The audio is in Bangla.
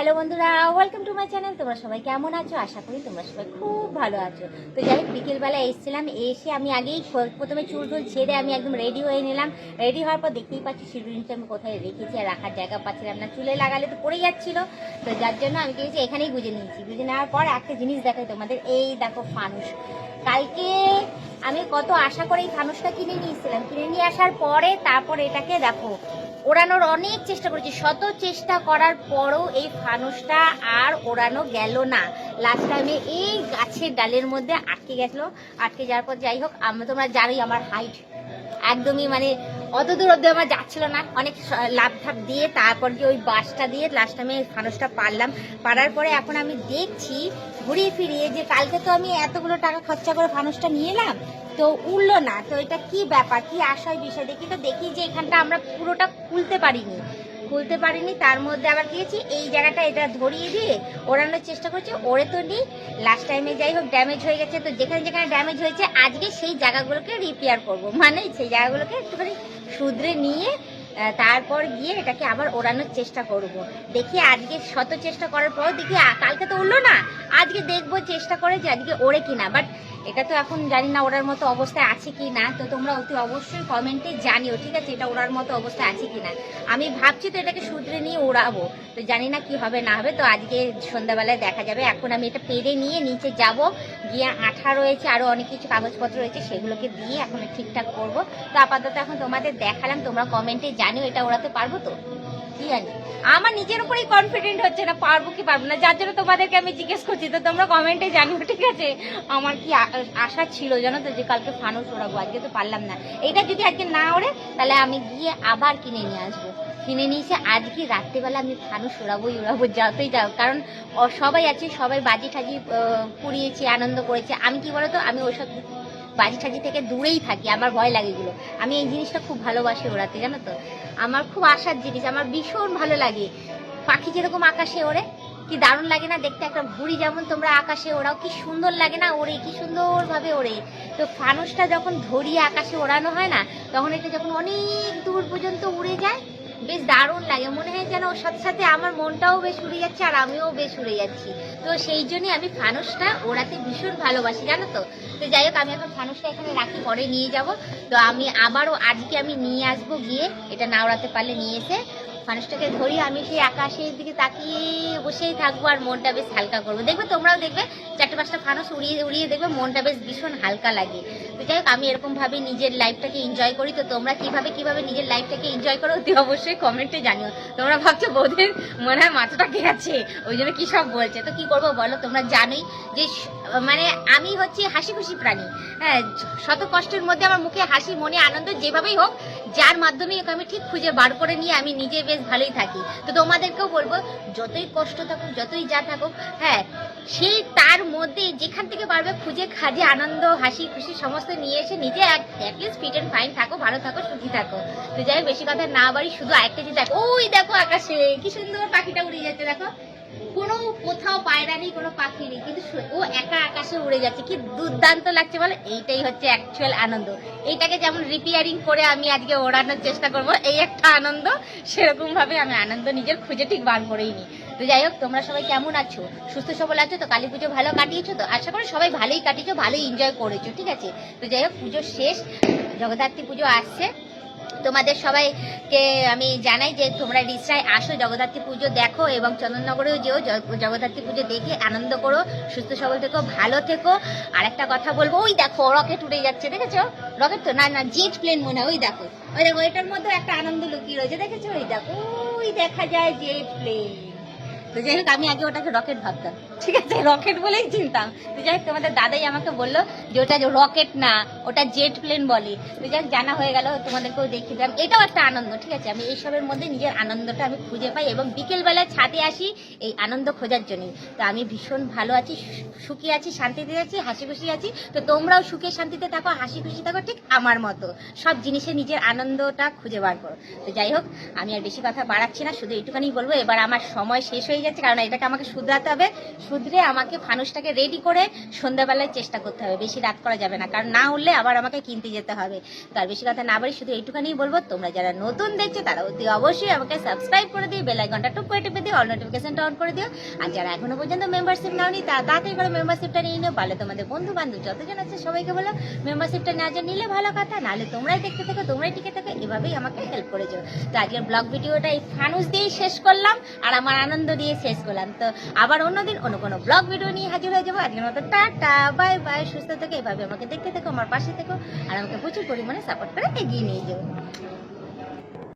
হ্যালো বন্ধুরা ওয়েলকাম টু মাই চ্যানেল তোমরা সবাই কেমন আছো? আশা করি তোমরা সবাই খুব ভালো আছো। তো যাই হোক বিকেলবেলা এসেছিলাম, এসে আমি আগেই প্রথমে চুল টুল ছেড়ে আমি একদম রেডি হয়ে নিলাম। রেডি হওয়ার পর দেখতেই পাচ্ছি শিডিউলটা আমি কোথায় রেখেছি আর রাখার জায়গা পাচ্ছিলাম না। চুলে লাগালে তো পড়ে যাচ্ছিল। তো যার জন্য আমি গিয়েছি এখানেই গুজে নিয়েছি। গুজে নেওয়ার পর একটা জিনিস দেখাই তোমাদের। এই দেখো ফানুস কালকে আমি কত আশা করে এই ফানুসটা কিনে নিয়েছিলাম কিনে নিয়ে আসার পরে তারপর এটাকে দেখো ওড়ানোর অনেক চেষ্টা করেছি। শত চেষ্টা করার পরও এই ফানুসটা আর ওড়ানো গেল না। লাস্ট টাইমে এই গাছের ডালের মধ্যে আটকে গেছিল। আটকে যাওয়ার পর যাই হোক, আমরা তোমরা জানোই আমার হাইট একদমই মানে অত দূর অব্দি আমার যাচ্ছিল না। অনেক লাভ ধাপ দিয়ে তারপর যে ওই বাসটা দিয়ে লাস্ট টাইমে ফানুসটা পারলাম। পারার পরে এখন আমি দেখছি ঘুরিয়ে ফিরিয়ে যে কালকে তো আমি এতগুলো টাকা খরচা করে ফানুসটা নিয়ে এলাম, তো উঠল না। তো এটা কি ব্যাপার, কি আশয় বিষয় দেখি? তো দেখি যে এখানটা আমরা পুরোটা খুলতে পারিনি। খুলতে পারিনি, তার মধ্যে আবার কি হয়েছে? এই জায়গাটা এটা ধরিয়ে দিয়ে ওড়ানোর চেষ্টা করছে, ওড়ে তো নি। লাস্ট টাইমে যাই হোক ড্যামেজ হয়ে গেছে। তো যেখানে যেখানে ড্যামেজ হয়েছে, আজকে সেই জায়গাগুলোকে রিপেয়ার করব। মানে সেই জায়গাগুলোকে একটুখানি শুধরে নিয়ে তারপর গিয়ে এটাকে আবার ওড়ানোর চেষ্টা করব। দেখি আজকে শত চেষ্টা করার পর দেখি কালকে তো উঠল না, আজকে দেখব চেষ্টা করে যে আজকে ওড়ে কিনা। বাট এটা তো এখন জানি না ওড়ার মতো অবস্থায় আছে কি না, তো তোমরা অতি অবশ্যই কমেন্টে জানিও, ঠিক আছে? এটা ওড়ার মতো অবস্থায় আছে কি না? আমি ভাবছি তো এটাকে শুধরে নিয়ে ওড়াবো, তো জানি না কি হবে, না হবে, তো আজকে সন্ধ্যাবেলায় দেখা যাবে। এখন আমি এটা পেরে নিয়ে নিচে যাব, গিয়ে আঠা রয়েছে আরও অনেক কিছু কাগজপত্র রয়েছে, সেগুলোকে দিয়ে এখন ঠিকঠাক করব। তো আপাতত এখন তোমাদের দেখালাম, তোমরা কমেন্টে জানিও এটা ওড়াতে পারব তো? কি জানি? আমার নিজের উপরেই কনফিডেন্ট হচ্ছে না, পারব কি পারব না, যার জন্য তোমাদেরকে আমি জিজ্ঞেস করছি, তো তোমরা কমেন্টে জানিও, ঠিক আছে? আমার কি আশা ছিল, জানো তো যে কালকে ফানুস ওড়াবো, আজকে তো পারলাম না। এটা যদি আজকে না ওড়ে, তাহলে আমি গিয়ে আবার কিনে নিয়ে আসব। কিনে নিয়ে এসে আজকে রাত্রেবেলা আমি ফানুস ওড়াবোই ওড়াবো, যাতেই যাও কারণ সবাই আছে, সবাই বাজি ঠাজি পুড়িয়েছে, আনন্দ করেছে। আমি কি বলতো, আমি ওইসব বাজি ঠাজি থেকে দূরেই থাকি, আমার ভয় লাগে এগুলো। আমি এই জিনিসটা খুব ভালোবাসি ওড়াতে, জানো তো। আমার খুব আশার জিনিস, আমার ভীষণ ভালো লাগে। পাখি যেরকম আকাশে ওড়ে কি দারুণ লাগে না দেখতে? একটা ঘুড়ি যেমন তোমরা আকাশে ওড়াও, কি সুন্দর লাগে না ওড়ে, কি সুন্দরভাবে ওড়ে। তো ফানুসটা যখন ধরিয়ে আকাশে ওড়ানো হয় না, তখন এটা যখন অনেক দূর পর্যন্ত উড়ে যায়, বেশ দারুণ লাগে। মনে হয় যেন ওর সাথে সাথে আমার মনটাও বেশ উড়ে যাচ্ছে আর আমিও বেশ উড়ে যাচ্ছি। তো সেই জন্যই আমি ফানুসটা ওড়াতে ভীষণ ভালোবাসি, জানো তো? তো যাই হোক, আমি এখন ফানুসটা এখানে রাখি পরে নিয়ে যাব। তো আমি আবারও আজকে আমি নিয়ে আসব গিয়ে, এটা না ওড়াতে পারলে নিয়ে এসে। ফানুসটাকে ধরি, আমি সেই আকাশের দিকে তাকিয়ে বসেই থাকব আর মনটা বেশ হালকা করব। দেখবে তোমরাও দেখবে চারটে পাঁচটা ফানুস উড়িয়ে উড়িয়ে দেখবে মনটা বেশ ভীষণ হালকা লাগে। তো যাই হোক, আমি এরকমভাবে নিজের লাইফটাকে এনজয় করি। তো তোমরা কীভাবে কীভাবে নিজের লাইফটাকে এনজয় করো, অতি অবশ্যই কমেন্টে জানিও। তোমরা ভাবছ বৌদের মনে হয় মাথাটা গেছে ওই জন্য কী সব বলছে? তো কি করব বলো, তোমরা জানোই যে মানে আমি হচ্ছে হাসি খুশি প্রাণী। হ্যাঁ শত কষ্টের মধ্যে আমার মুখে হাসি, মনে, আনন্দ যেভাবেই হোক যার মাধ্যমে ওকে আমি ঠিক খুঁজে বার করে নিয়ে আমি নিজে বেশ ভালোই থাকি। তো তোমাদেরকেও বলব, যতই কষ্ট থাকুক, যতই যা থাকুক হ্যাঁ সেই তার মধ্যে যেখান থেকে পারবে খুঁজে খাজে, আনন্দ, হাসি, খুশি সমস্ত নিয়ে এসে নিজে অ্যাটলিস্ট ফিট অ্যান্ড ফাইন থাকো, ভালো থাকো, সুখী থাকো। তো যাই বেশি কথা না বাড়ি, শুধু আরেকটা জিনিস দেখো, ওই দেখো আকাশে, কি সুন্দর পাখিটা উড়ে যাচ্ছে, দেখো। কোনো কোথাও পায়রা নেই, কোনো পাখি নেই, কিন্তু ও একা আকাশে উড়ে যাচ্ছে। কি দুর্দান্ত লাগছে বলে? এইটাই হচ্ছে অ্যাকচুয়াল আনন্দ। এইটাকে যেমন রিপেয়ারিং করে আমি আজকে ওড়ানোর চেষ্টা করব, এই একটা আনন্দ সেরকম ভাবে আমি আনন্দ নিজের খুঁজে ঠিক বার করেই নি তো যাই হোক, তোমরা সবাই কেমন আছো? সুস্থ সবল আছো? তো কালী পুজো ভালো কাটিয়েছো? তো আশা করি সবাই ভালোই কাটিয়েছো, ভালোই এনজয় করেছ, ঠিক আছে? তো যাই হোক, পুজো শেষ, জগদ্ধাত্রী পুজো আসছে। তোমাদের সবাইকে আমি জানাই যে তোমরা রিসরায় আসো জগদ্ধাত্রী পুজো দেখো এবং চন্দননগরেও যেও জগদ্ধাত্রী পুজো দেখে আনন্দ করো, সুস্থ সবল থেকো, ভালো থেকো। আর একটা কথা বলব, ওই দেখো, রকেট উড়ে যাচ্ছে, দেখেছ? রকেট তো না না, জেট প্লেন মনে হয়, ওই দেখো। ওই দেখো, এটার মধ্যে একটা আনন্দ লুকিয়ে রয়েছে, দেখেছ? ওই দেখো, ওই দেখা যায় জেট প্লেন। তো যাই হোক, আমি আগে ওটাকে রকেট ভাবতাম। ঠিক আছে রকেট বলেই চিনতাম। তো যাই হোক, তোমাদের দাদাই আমাকে বলল যে, ওটা রকেট না, ওটা জেট প্লেন বলে। তো যাই জানা হয়ে গেল, তোমাদেরকেও দেখিয়ে দিলাম। এটাও একটা আনন্দ, ঠিক আছে? আমি এইসবের মধ্যে নিজের আনন্দটা আমি খুঁজে পাই এবং বিকেলবেলায় ছাদে আসি এই আনন্দ খোঁজার জন্যই। তো আমি ভীষণ ভালো আছি, সুখী আছি, শান্তিতে আছি হাসি খুশি আছি। তো তোমরাও সুখে শান্তিতে থাকো হাসি খুশি থাকো, ঠিক আমার মতো। সব জিনিসে নিজের আনন্দটা খুঁজে বার করো। তো যাই হোক, আমি আর বেশি কথা বাড়াচ্ছি না, শুধু এইটুখানি বলব। এবার আমার সময় শেষ হয়ে হয়ে যাচ্ছে, কারণ এটাকে আমাকে শুধরাতে হবে। শুধরে আমাকে ফানুসটাকে রেডি করে সন্ধ্যাবেলায় চেষ্টা করতে হবে। বেশি রাত করা যাবে না, কারণ না উঠলে আবার আমাকে কিনতে যেতে হবে। তার বেশি কথা না বাড়ি শুধু এইটুখানি বলব, তোমরা যারা নতুন দেখছ, তারা অতি অবশ্যই আমাকে সাবস্ক্রাইব করে দিও বেল আইকনটা টুক করে টিপে দিও অল নোটিফিকেশনটা অন করে দিও। আর যারা এখনও পর্যন্ত মেম্বারশিপ নাওনি তা তাড়াতাড়ি করে মেম্বারশিপটা নিয়ে নিও। পারলে তোমাদের বন্ধু বান্ধব যতজন আছে, সবাইকে বলো মেম্বারশিপটা নেওয়ার জন্য নিলে ভালো কথা, নাহলে তোমরাই দেখতে থাকো, তোমরাই টিকে থাকো, এভাবেই আমাকে হেল্প করে যাও। তো আজকের ব্লগ ভিডিওটা এই ফানুস দিয়েই শেষ করলাম, আর আমার আনন্দ দিয়ে শেষ করলাম। তো আবার অন্যদিন অন্য কোনো ব্লগ ভিডিও নিয়ে হাজির হয়ে যাব। আজকের মতো টাটা বাই বাই সুস্থ থেকে, এভাবে আমাকে দেখতে থেকো, আমার পাশে থেকো, আর আমাকে প্রচুর পরিমাণে সাপোর্ট করে এগিয়ে নিয়ে যাও।